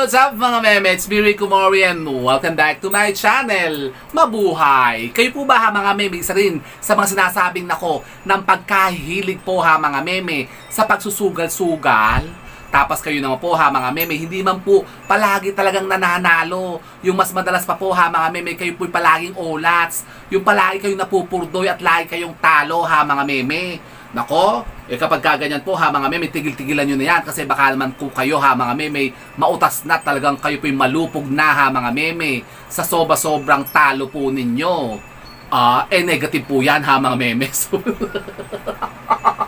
What's up mga meme? It's me Rico Mori and welcome back to my channel. Mabuhay! Kayo po ba ha mga meme? Isa rin sa mga sinasabing nako ng pagkahilig po ha mga meme sa pagsusugal-sugal. Tapos kayo naman po ha mga meme, hindi man po palagi talagang nananalo. Yung mas madalas pa po ha mga meme, kayo po'y palaging olats. Yung palagi kayong napupurdoy at lagi kayong talo ha mga meme. Nako, eh kapag kaganyan po ha mga meme, tigil-tigilan nyo na yan kasi baka naman po kayo ha mga meme, mautas na talagang kayo po'y malupog na ha mga meme sa soba-sobrang talo po ninyo. Ah, eh negative po yan ha mga meme.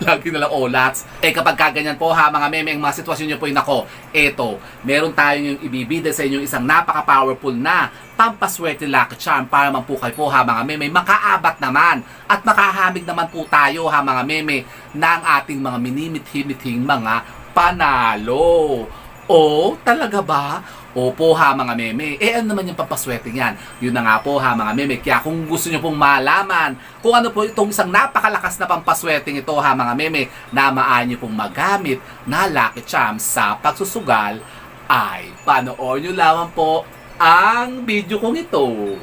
Lagi na lang olats. Eh kapag kaganyan po ha mga meme, ang mga sitwasyon nyo po ay nako, eto, meron tayong yung ibibida sa inyong isang napaka-powerful na pampaswerte lucky charm para man po kayo po ha mga meme, makaabat naman at makahamig naman po tayo ha mga meme ng ating mga minimit-himiting mga panalo. O, talaga ba? Opo ha mga meme. Eh ano naman yung pampaswerte niyan? Yun na nga po ha mga meme. Kaya kung gusto nyo pong malaman kung ano po itong isang napakalakas na pampaswerte ito ha mga meme na maaari nyo pong magamit na Lucky Charm sa pagsusugal ay panoorin nyo lamang po ang video kong ito.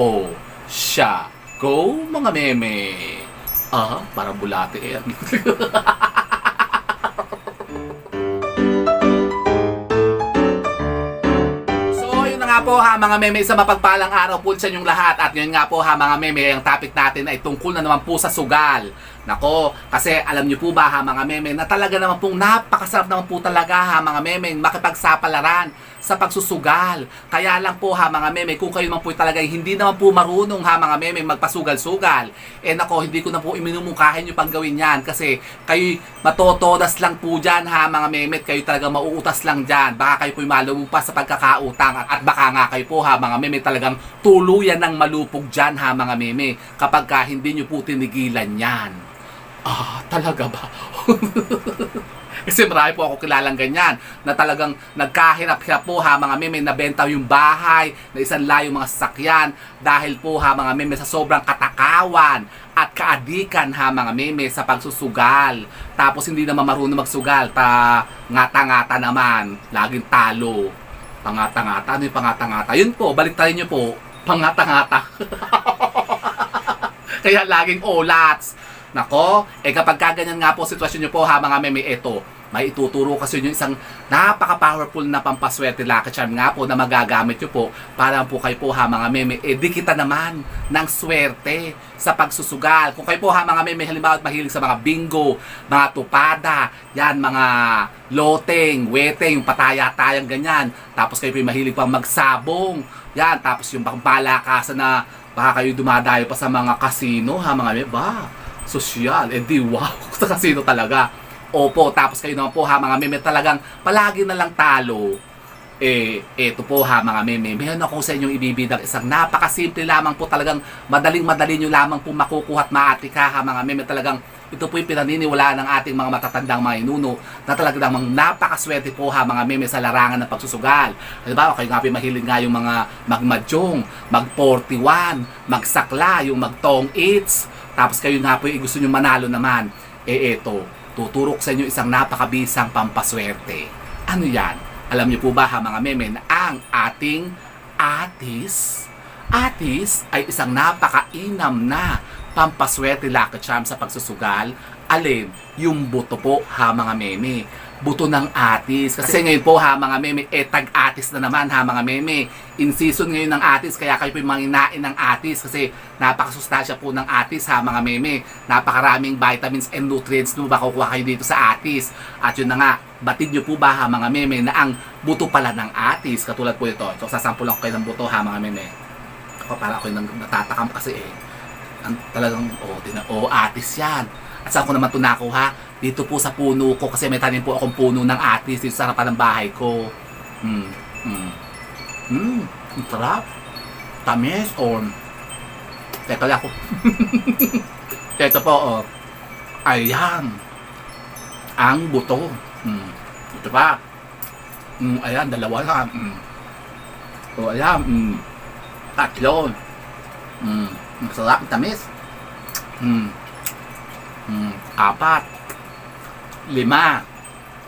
O siya. Go mga meme. Ah, parang bulate eh. nga po ha mga meme sa mapagpalang araw po sa inyong lahat. At yun nga po ha mga meme, ang topic natin ay tungkol na naman po sa sugal. Nako, kasi alam niyo po ba ha mga meme na talaga naman pong napakasarap naman po talaga ha mga meme makipagsapalaran sa pagsusugal. Kaya lang po ha mga meme, kung kayo naman po talaga hindi naman po marunong ha mga meme magpasugal-sugal. Eh nako, hindi ko na po iminumungkahin yung panggawin yan kasi kayo matotodas lang po dyan ha mga meme at kayo talaga mauutas lang dyan. Baka kayo po malumupas sa pagkakautang at, baka nga kayo po ha mga meme talagang tuluyan ng malupog dyan ha mga meme kapag ka hindi nyo po tinigilan yan. Ah, talaga ba? Kasi marami po ako kilalang ganyan na talagang nagkahirap-hirap po ha mga meme nabenta yung bahay na isang layo mga sasakyan dahil po ha mga meme sa sobrang katakawan at kaadikan ha mga meme sa pagsusugal. Tapos hindi naman marunong magsugal, pa ngata-ngata naman, laging talo. Pangata-ngata, ano yung pangata-ngata? Yun po, baliktarin nyo po, pangata-ngata. Kaya laging olats. Nako, eh kapag kaganyan nga po sitwasyon nyo po ha mga meme, eto, may ituturo kasi yung isang napaka-powerful na pampaswerte lucky charm nga po na magagamit nyo po para po kayo po ha mga meme, eh di kita naman ng swerte sa pagsusugal. Kung kayo po ha mga meme, halimbawa mahilig sa mga bingo, mga tupada, yan mga loteng, weteng, pataya-tayang ganyan. Tapos kayo po mahilig pang magsabong. Yan, tapos yung palakasan na baka kayo dumadayo pa sa mga casino ha mga meme, ba? Sosyal. Eh di wow, sa kasino talaga. Opo, tapos kayo naman po ha mga meme talagang palagi na lang talo. Eh, eto po ha mga meme, meron ako sa inyong ibibidang isang napakasimple lamang po talagang madaling-madali nyo lamang po makukuha at maatika ha mga meme talagang ito po yung pinaniniwalaan ng ating mga matatandang mga inuno na talaga namang napakaswerte po ha mga meme sa larangan ng pagsusugal. Halimbawa, kayo nga po mahilig nga yung mga magmadyong, mag-41, magsakla, yung mag-tong eats, tapos kayo nga po yung gusto nyo manalo naman, eh eto, tuturok sa inyo isang napakabisang pampaswerte. Ano yan? Alam niyo po ba ha mga meme na ang ating atis, atis ay isang napakainam na pampaswerte lucky charm sa pagsusugal. Alin? Yung buto po ha mga meme buto ng atis. Kasi ngayon po ha mga meme, eh tag-atis na naman ha mga meme. In season ngayon ng atis, kaya kayo po yung manginain ng atis kasi napakasustansya po ng atis ha mga meme. Napakaraming vitamins and nutrients na makukuha kayo dito sa atis. At yun na nga, batid nyo po ba ha mga meme na ang buto pala ng atis, katulad po ito. So sasampul ako kayo ng buto ha mga meme. Ako para ako yung natatakam kasi eh. Ang talagang, oh, tina, oh, atis yan. At saan ko naman ito nakuha? Dito po sa puno ko kasi may tanim po akong puno ng atis dito sa harapan ng bahay ko. Hmm. Hmm. Hmm. Ang sarap. Tamis or Teka lang ako. Ito po, oh. Ayan. Ang buto. Hmm. Ito pa. Hmm, ayan, dalawa na. Hmm. O, ayan. Hmm. Tatlo. Hmm. Ang sarap, ang tamis. Hmm. Hmm. Apat. Lima.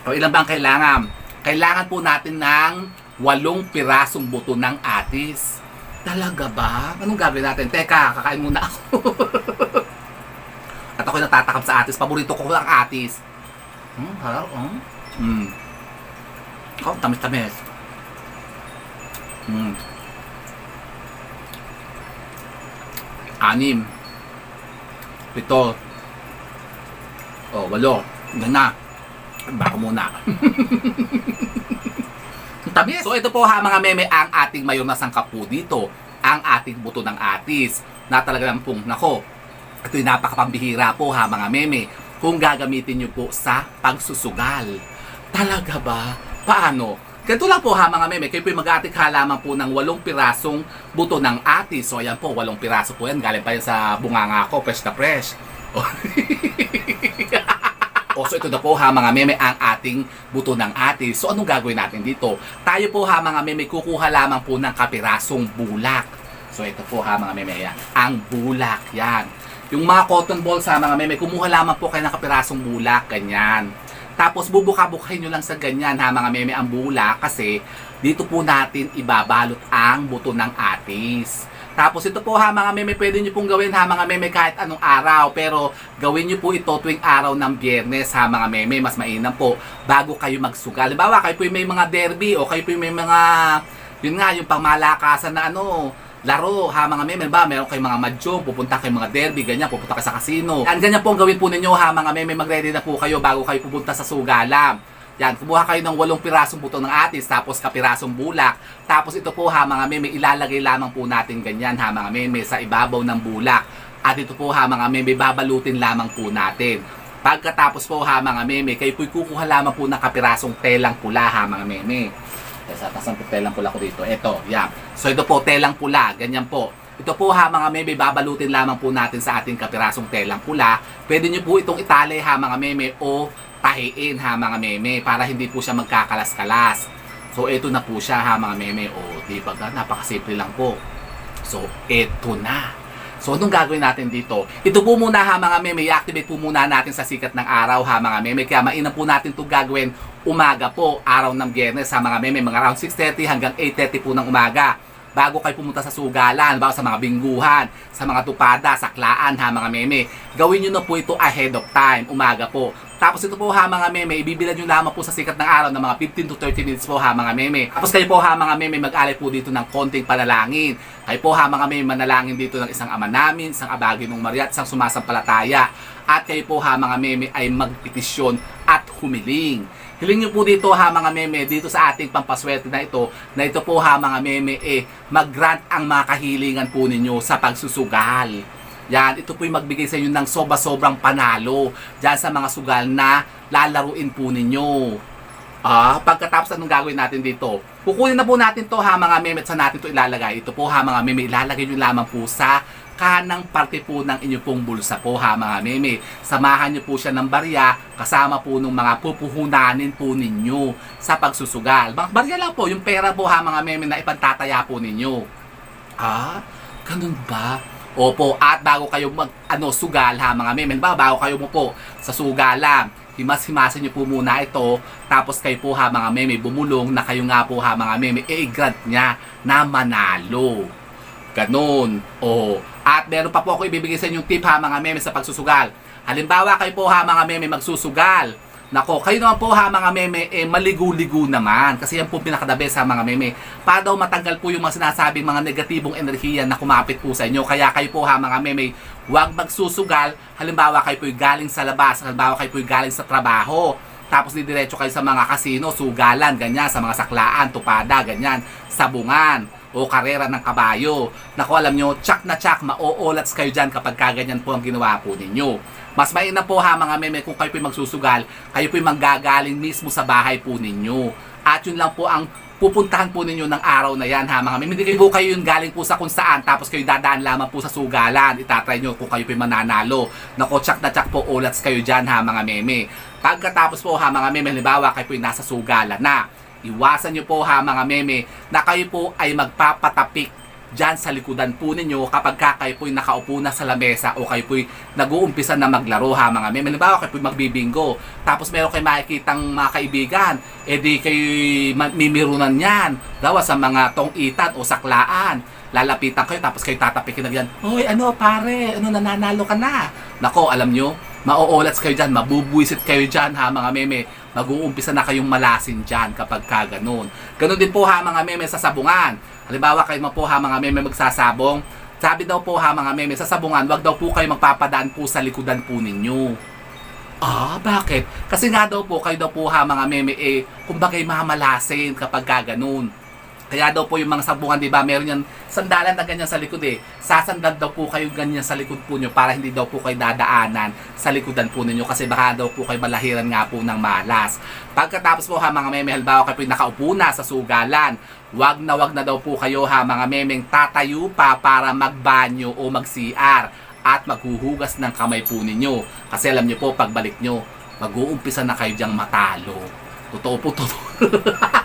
O ilan ba ang kailangan? kailangan po natin ng walong pirasong buto ng atis. Talaga ba? Anong gagawin natin? Teka, kakain muna ako. At ako'y natatakam sa atis. Paborito ko ang atis. Hmm, harap, oh. Hmm. Oh, tamis-tamis. Hmm. Anim. Pito. Oh, walo. Yan na. Baka muna. Tamis. So ito po ha mga meme ang ating mayon na sangkap po dito. Ang ating buto ng atis. Na talagang pong nako. Ito'y napakapambihira po ha mga meme. Kung gagamitin nyo po sa pagsusugal. Talaga ba? Paano? Ganito lang po ha mga meme. Kayo po mag-atik halaman po ng walong pirasong buto ng atis. So ayan po, walong piraso po yan. Galing pa yan sa bunganga ko. Fresh na fresh. O so ito na po ha mga meme ang ating buto ng atis. So anong gagawin natin dito? Tayo po ha mga meme kukuha lamang po ng kapirasong bulak. So ito po ha mga meme yan. Ang bulak yan. Yung mga cotton balls ha mga meme, kumuha lamang po kayo ng kapirasong bulak. Ganyan. Tapos bubuka-bukahin nyo lang sa ganyan ha mga meme ang bulak kasi dito po natin ibabalot ang buto ng atis. Tapos ito po ha mga meme, pwede nyo pong gawin ha mga meme kahit anong araw. Pero gawin nyo po ito tuwing araw ng biyernes ha mga meme. Mas mainam po bago kayo magsugal. Halimbawa kayo po may mga derby o kayo po may mga, yun nga, yung pangmalakasan na ano, laro ha mga meme. Ba, meron kayong mga mahjong, pupunta kayong mga derby, ganyan, pupunta kayo sa casino. Yan, ganyan po ang gawin po ninyo ha mga meme. Mag-ready na po kayo bago kayo pupunta sa sugalam. Yan, kumuha kayo ng walong pirasong buto ng atis, tapos kapirasong bulak. Tapos ito po ha mga meme, ilalagay lamang po natin ganyan ha mga meme sa ibabaw ng bulak. At ito po ha mga meme, babalutin lamang po natin. Pagkatapos po ha mga meme, kayo po'y kukuha lamang po ng kapirasong telang pula ha mga meme. Sa tasan po telang pula ko dito. Ito, yan. So ito po, telang pula, ganyan po. Ito po ha mga meme, babalutin lamang po natin sa ating kapirasong telang pula. Pwede nyo po itong itali ha mga meme o tahiin ha mga meme para hindi po siya magkakalas-kalas. So ito na po siya ha mga meme. O di ba ga? Napakasimple lang po. So ito na. So anong gagawin natin dito? Ito po muna ha mga meme, i-activate po muna natin sa sikat ng araw ha mga meme. Kaya mainam po natin ito gagawin umaga po, araw ng biyernes ha mga meme. Mga around 6.30 hanggang 8.30 po ng umaga bago kayo pumunta sa sugalan, bago sa mga bingguhan, sa mga tupada, saklaan ha mga meme. Gawin nyo na po ito ahead of time, umaga po. Tapos ito po ha mga meme, ibibilad nyo lamang po sa sikat ng araw ng mga 15 to 30 minutes po ha mga meme. Tapos kayo po ha mga meme, mag-alay po dito ng konting panalangin. Kayo po ha mga meme, manalangin dito ng isang ama namin, isang abagi ng Maria, isang sumasampalataya. At kayo po ha mga meme ay magpetisyon at humiling. Hiling nyo po dito ha mga meme, dito sa ating pampaswerte na ito, na ito po ha mga meme, eh, mag-grant ang mga kahilingan po ninyo sa pagsusugal. Yan, ito po yung magbigay sa inyo ng sobra-sobrang panalo dyan sa mga sugal na lalaruin po ninyo. Ah, pagkatapos anong gagawin natin dito? Kukunin na po natin to ha mga meme at sa natin to ilalagay. Ito po ha mga meme, ilalagay nyo lamang po sa kanang parte po ng inyong pong bulsa po ha mga meme. Samahan nyo po siya ng barya kasama po ng mga pupuhunanin po ninyo sa pagsusugal. Barya lang po, yung pera po ha mga meme na ipantataya po ninyo. Ah, ganun ba? Opo, at bago kayo mag ano sugal ha mga meme, ba bago kayo mo po sa sugalan, himas-himasin niyo po muna ito, tapos kayo po ha mga meme, bumulong na kayo nga po ha mga meme, i-grant niya na manalo. Ganon. O, at meron pa po ako ibibigay sa inyong tip ha mga meme sa pagsusugal. Halimbawa kayo po ha mga meme magsusugal. Nako, kayo naman po ha mga meme, eh, maligo-ligo naman. Kasi yan po pinaka-the best ha mga meme. Para daw matanggal po yung mga sinasabing mga negatibong enerhiya na kumapit po sa inyo. Kaya kayo po ha mga meme, huwag magsusugal. Halimbawa kayo po galing sa labas. Halimbawa kayo po galing sa trabaho. Tapos didiretso kayo sa mga kasino, sugalan, ganyan, sa mga saklaan, tupada, ganyan, sabungan o karera ng kabayo. Naku, alam nyo, tsak na tsak, mauulats kayo dyan kapag kaganyan po ang ginawa po ninyo. Mas mainam po ha mga meme kung kayo po magsusugal, kayo po manggagaling mismo sa bahay po ninyo. At yun lang po ang pupuntahan po ninyo ng araw na yan ha mga meme. Hindi po kayo yung galing po sa kung saan tapos kayo dadaan lamang po sa sugalan. Itatry nyo kung kayo po mananalo. Naku, tsak na tsak po ulats kayo dyan ha mga meme. Pagkatapos po ha mga meme, halimbawa kayo po nasa sugalan na. Iwasan nyo po ha mga meme na kayo po ay magpapatapik dyan sa likudan po ninyo kapag ka kayo po'y nakaupo na sa lamesa o kayo po'y nag-uumpisa na maglaro ha mga meme. Halimbawa kayo po'y magbibingo, tapos meron kayo makikitang mga kaibigan, edi kayo mimirunan yan, dawa sa mga tong-itan o saklaan. Lalapitan kayo tapos kayo tatapikin na yan, Hoy, ano pare, ano nananalo ka na? Nako, alam nyo, mauulats kayo dyan, mabubuisit kayo dyan ha mga meme. Mag-uumpisa na kayong malasin dyan kapag ka ganun. Din po ha mga meme sa sabungan. Halimbawa kayo po ha mga meme magsasabong. Sabi daw po ha mga meme sa sabungan, wag daw po kayo magpapadaan po sa likudan po ninyo. Ah, bakit? Kasi nga daw po, kayo daw po ha mga meme eh, kumbaga mamalasin kapag ka. Kaya daw po yung mga sabungan, di ba, meron yan sandalan na ganyan sa likod eh. Sasandal daw po kayo ganyan sa likod po nyo para hindi daw po kayo dadaanan sa likodan po ninyo kasi baka daw po kayo malahiran nga po ng malas. Pagkatapos po ha mga meme, halimbawa kayo po nakaupo na sa sugalan, wag na wag na daw po kayo ha mga memeng tatayo pa para magbanyo o mag-CR at maghuhugas ng kamay po ninyo. Kasi alam nyo po, pagbalik nyo, mag-uumpisa na kayo dyang matalo. Totoo po, totoo.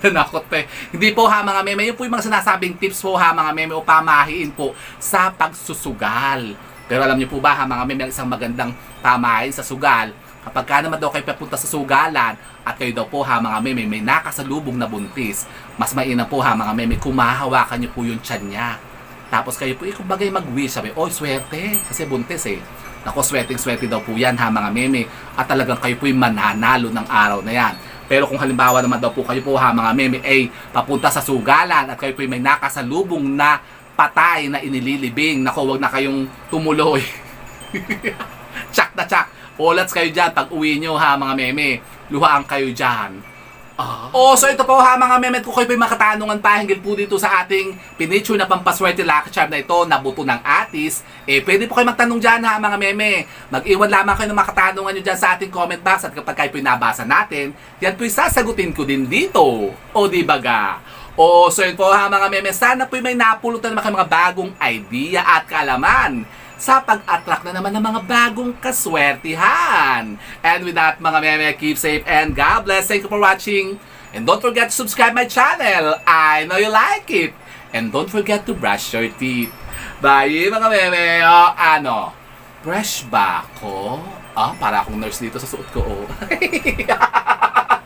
Nakot pa eh. Hindi po ha mga meme, yun po yung mga sinasabing tips po ha mga meme o pamahiin po sa pagsusugal. Pero alam niyo po ba ha mga meme, ang isang magandang pamahiin sa sugal, kapag ka naman daw kayo papunta sa sugalan at kayo daw po ha mga meme, may nakasalubong na buntis, mas mainam po ha mga meme, kumahawakan niyo po yung tiyan niya. Tapos kayo po, eh, kumbaga mag-wish, sabi, oy, swerte, kasi buntis eh. Nako, sweating-swerte daw po yan ha mga meme. At talagang kayo po yung mananalo ng araw na yan. Pero kung halimbawa naman daw po kayo po ha mga meme ay papunta sa sugalan at kayo po may nakasalubong na patay na inililibing. Nako, wag na kayong tumuloy. tsak na tsak. Ulats kayo dyan pag uwi nyo ha mga meme. Luhaan kayo dyan. Ah. Oh, so ito po ha mga meme kung kayo po makatanungan pa hinggil po dito sa ating piniture na pampaswerte lucky charm na ito na buto ng atis, eh pwede po kayo magtanong dyan ha mga meme. Mag-iwan lamang kayo ng makatanungan nyo dyan sa ating comment box at kapag kayo po nabasa natin, yan po sasagutin ko din dito. O di baga? O so yun po ha mga meme, sana po may napulutan naman mga bagong idea at kaalaman sa pag-attract na naman ng mga bagong kaswertihan. And with that, mga meme, keep safe and God bless. Thank you for watching. And don't forget to subscribe my channel. I know you like it. And don't forget to brush your teeth. Bye, mga meme. O, ano? Brush ba ako? Ah, para akong nurse dito sa suot ko, oh.